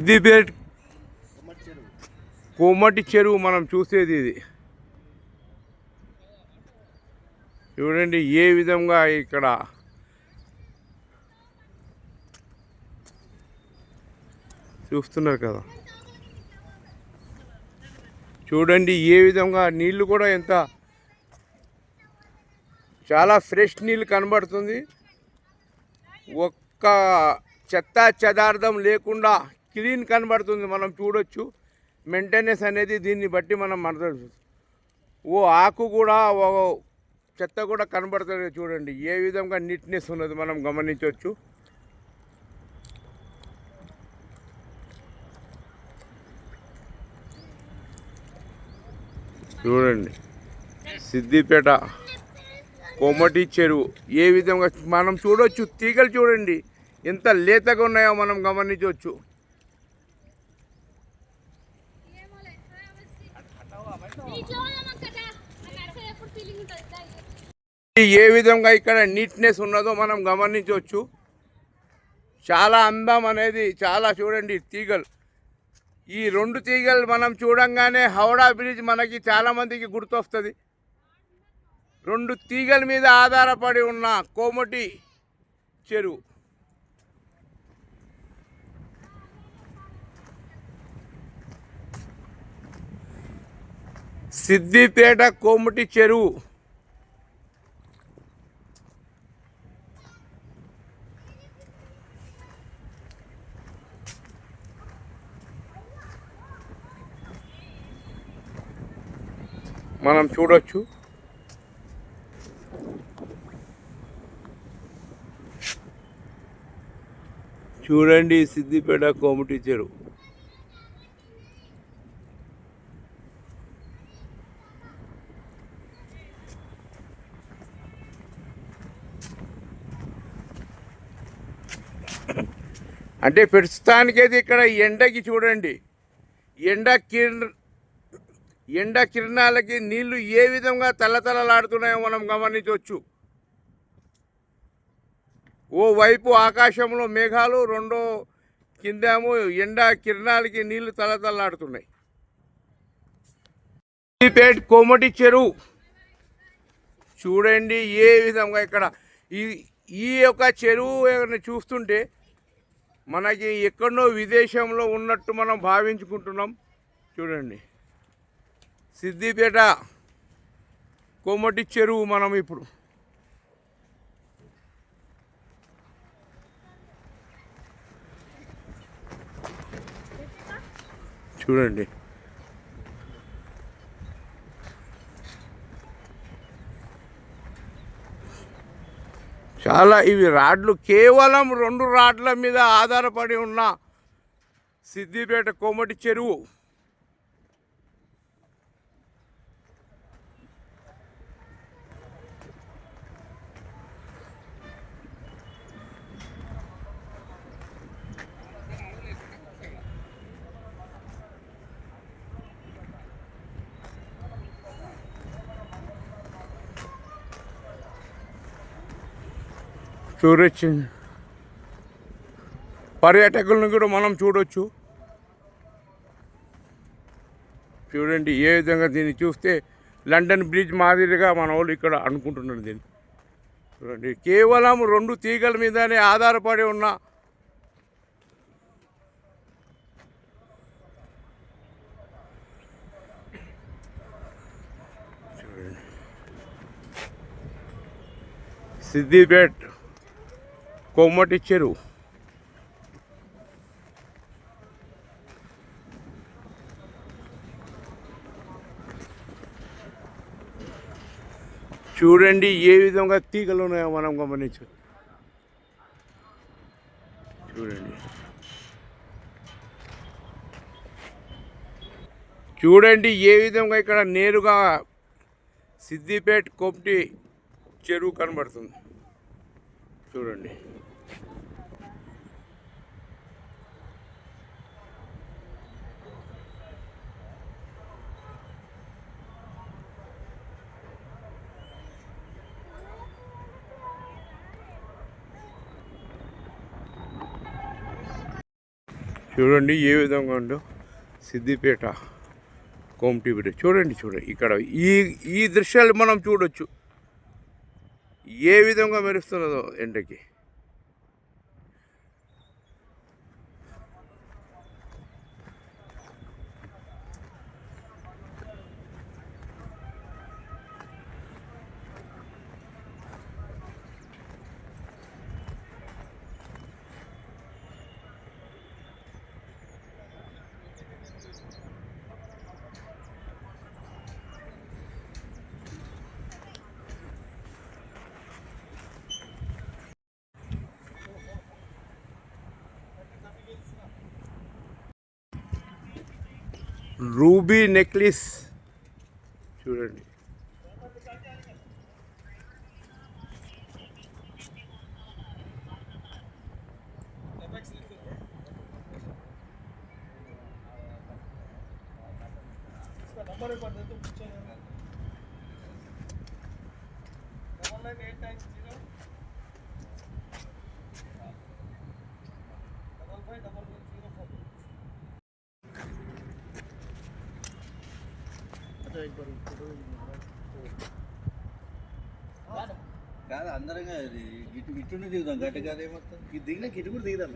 సిద్దిపేట్ కోమటి చెరువు మనం చూసేది ఇది. చూడండి ఏ విధంగా ఇక్కడ చూస్తున్నారు కదా. చూడండి ఏ విధంగా నీళ్ళు కూడా ఎంత చాలా ఫ్రెష్ నీళ్ళు కనబడుతుంది. ఒక్క చెత్త చెదార్థం లేకుండా క్లీన్ కనబడుతుంది మనం చూడొచ్చు. మెయింటెనెన్స్ అనేది దీన్ని బట్టి మనం మనసు ఓ ఆకు కూడా ఓ చెత్త కూడా కనబడుతుంది చూడండి. ఏ విధంగా నీట్నెస్ ఉన్నది మనం గమనించవచ్చు. చూడండి. సిద్దిపేట కోమటి చెరువు. ఏ విధంగా మనం చూడొచ్చు. తీగలు చూడండి. ఎంత లేతగా ఉన్నాయో మనం గమనించవచ్చు. ఏ విధంగా ఇక్కడ నీట్నెస్ ఉన్నదో మనం గమనించవచ్చు. చాలా అందం అనేది చాలా చూడండి తీగలు. ఈ రెండు తీగలు మనం చూడంగానే హౌడా బ్రిడ్జ్ మనకి చాలామందికి గుర్తొస్తుంది. రెండు తీగల మీద ఆధారపడి ఉన్న కోమటి చెరువు. సిద్దిపేట కోమటి చెరువు. మనం చూడొచ్చు. చూడండి సిద్దిపేట కోమటి చెరువు. అంటే ప్రస్తుతానికైతే ఇక్కడ ఎండకి చూడండి. ఎండ కిరణ ఎండ కిరణాలకి నీళ్ళు ఏ విధంగా తలతలలాడుతున్నాయో మనం గమనించవచ్చు. ఓ వైపు ఆకాశంలో మేఘాలు రెండో కిందేమో ఎండ కిరణాలకి నీళ్ళు తలతల్లాడుతున్నాయి. పేట్ కోమటి చెరువు. చూడండి ఏ విధంగా ఇక్కడ ఈ ఈ యొక్క చెరువు చూస్తుంటే మనకి ఎక్కడో విదేశంలో ఉన్నట్టు మనం భావించుకుంటున్నాం. చూడండి. సిద్దిపేట కోమటి చెరువు మనం ఇప్పుడు. చూడండి. చాలా ఇవి రాడ్లు కేవలం రెండు రాడ్ల మీద ఆధారపడి ఉన్న సిద్దిపేట కోమటి చెరువు. చూడొచ్చు పర్యాటకులను కూడా మనం చూడొచ్చు. చూడండి ఏ విధంగా దీన్ని చూస్తే లండన్ బ్రిడ్జ్ మాదిరిగా మన వాళ్ళు ఇక్కడ అనుకుంటున్నారు దీన్ని. చూడండి కేవలం రెండు తీగల మీదనే ఆధారపడి ఉన్న సిద్దిపేట్ కోమటి చెరువు చూడండి ఏ విధంగా తీగలు ఉన్నాయో మనం గమనించు చూడండి. చూడండి ఏ విధంగా ఇక్కడ నేరుగా సిద్దిపేట కోమటి చెరువు కనబడుతుంది. చూడండి. చూడండి ఏ విధంగా ఉందో. సిద్దిపేట కోమటి బ్రిడ్జ్ చూడండి చూడండి ఇక్కడ ఈ ఈ దృశ్యాలు మనం చూడొచ్చు. ఏ విధంగా మెరుస్తున్నదో ఎండకి. రూబీ నెక్లెస్ చూడండి కాదు అందరం కాదు, ఇటు ఇటు దిగుదాం గట్టి కాదు ఏమొస్తుంది ఇది దిగినాక ఇటు కూడా దిగుదాం.